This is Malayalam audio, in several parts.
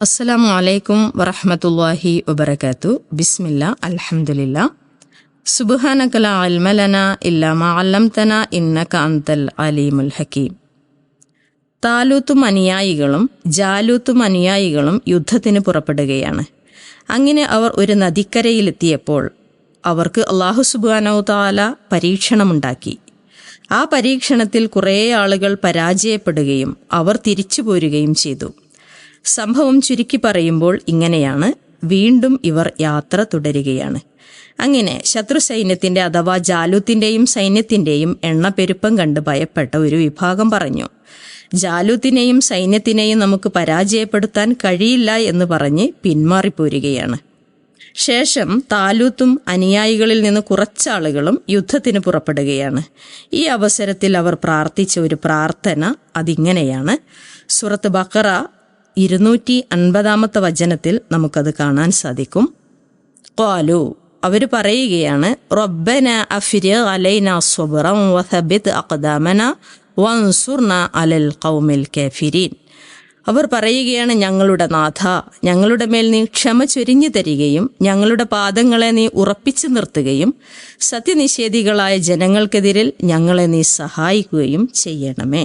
അസ്സലാമു അലൈക്കും വറഹമത്തല്ലാഹി വബറകാതു ബിസ്മില്ല അൽഹംദുലില്ലാ. സുബ്ഹാനക ലാ ഇൽമ ലനാ ഇല്ലാ മാ അല്ലംതനാ ഇന്നക അൻതൽ അലീമുൽ ഹക്കീം. താലൂത്തും അനുയായികളും ജാലൂത്തും അനുയായികളും യുദ്ധത്തിന് പുറപ്പെടുകയാണ്. അങ്ങനെ അവർ ഒരു നദിക്കരയിലെത്തിയപ്പോൾ അവർക്ക് അള്ളാഹു സുബാനോ താല പരീക്ഷണമുണ്ടാക്കി. ആ പരീക്ഷണത്തിൽ കുറേ ആളുകൾ പരാജയപ്പെടുകയും അവർ തിരിച്ചു പോരുകയും ചെയ്തു. സംഭവം ചുരുക്കി പറയുമ്പോൾ ഇങ്ങനെയാണ്. വീണ്ടും ഇവർ യാത്ര തുടരുകയാണ്. അങ്ങനെ ശത്രു സൈന്യത്തിന്റെ അഥവാ ജാലൂത്തിന്റെയും സൈന്യത്തിന്റെയും എണ്ണപ്പെരുപ്പം കണ്ട് ഭയപ്പെട്ട ഒരു വിഭാഗം പറഞ്ഞു. ജാലൂത്തിനെയും സൈന്യത്തിനെയും നമുക്ക് പരാജയപ്പെടുത്താൻ കഴിയില്ല എന്ന് പറഞ്ഞ് പിന്മാറിപ്പോരുകയാണ്. ശേഷം താലൂത്തും അനുയായികളിൽ നിന്ന് കുറച്ചാളുകളും യുദ്ധത്തിന് പുറപ്പെടുകയാണ്. ഈ അവസരത്തിൽ അവർ പ്രാർത്ഥിച്ച ഒരു പ്രാർത്ഥന അതിങ്ങനെയാണ്. സുറത്ത് ബക്കറ ഇരുന്നൂറ്റി അൻപതാമത്തെ വചനത്തിൽ നമുക്കത് കാണാൻ സാധിക്കും. ഖാലു അവർ പറയുകയാണ് റബ്ബന അഫിര് അലൈന സ്വബറം വസബിത് അഖദാമന വൻസുർന അലൽ കൗമിൽ കാഫിരീൻ. അവർ പറയുകയാണ് ഞങ്ങളുടെ നാഥ ഞങ്ങളുടെ മേൽ നീ ക്ഷമ ചൊരിഞ്ഞു തരികയും ഞങ്ങളുടെ പാദങ്ങളെ നീ ഉറപ്പിച്ചു നിർത്തുകയും സത്യനിഷേധികളായ ജനങ്ങൾക്കെതിരിൽ ഞങ്ങളെ നീ സഹായിക്കുകയും ചെയ്യണമേ.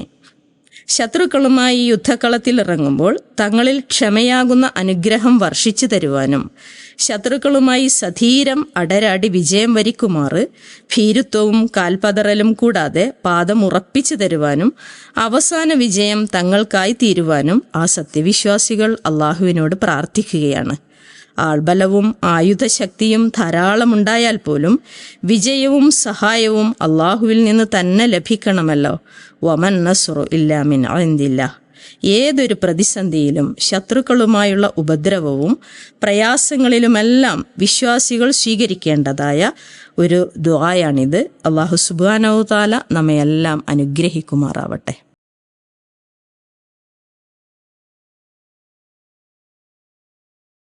ശത്രുക്കളുമായി യുദ്ധക്കളത്തിൽ ഇറങ്ങുമ്പോൾ തങ്ങളിൽ ക്ഷമയാകുന്ന അനുഗ്രഹം വർഷിച്ചു തരുവാനും ശത്രുക്കളുമായി സധീരം അടരാടി വിജയം വരിക്കുമാറ് ഭീരുത്വവും കാൽപതറലും കൂടാതെ പാദം ഉറപ്പിച്ചു തരുവാനും അവസാന വിജയം തങ്ങൾക്കായി തീരുവാനും ആ സത്യവിശ്വാസികൾ അള്ളാഹുവിനോട് പ്രാർത്ഥിക്കുകയാണ്. ആൾബലവും ആയുധശക്തിയും ധാരാളമുണ്ടായാൽ പോലും വിജയവും സഹായവും അള്ളാഹുവിൽ നിന്ന് തന്നെ ലഭിക്കണമല്ലോ. വമൻ നസുറു ഇല്ലാമിൻ അന്തില്ല ഏതൊരു പ്രതിസന്ധിയിലും ശത്രുക്കളുമായുള്ള ഉപദ്രവവും പ്രയാസങ്ങളിലുമെല്ലാം വിശ്വാസികൾ സ്വീകരിക്കേണ്ടതായ ഒരു ദ്വായാണിത് അള്ളാഹു സുബാനവുതാല നമ്മയെല്ലാം അനുഗ്രഹിക്കുമാറാവട്ടെ.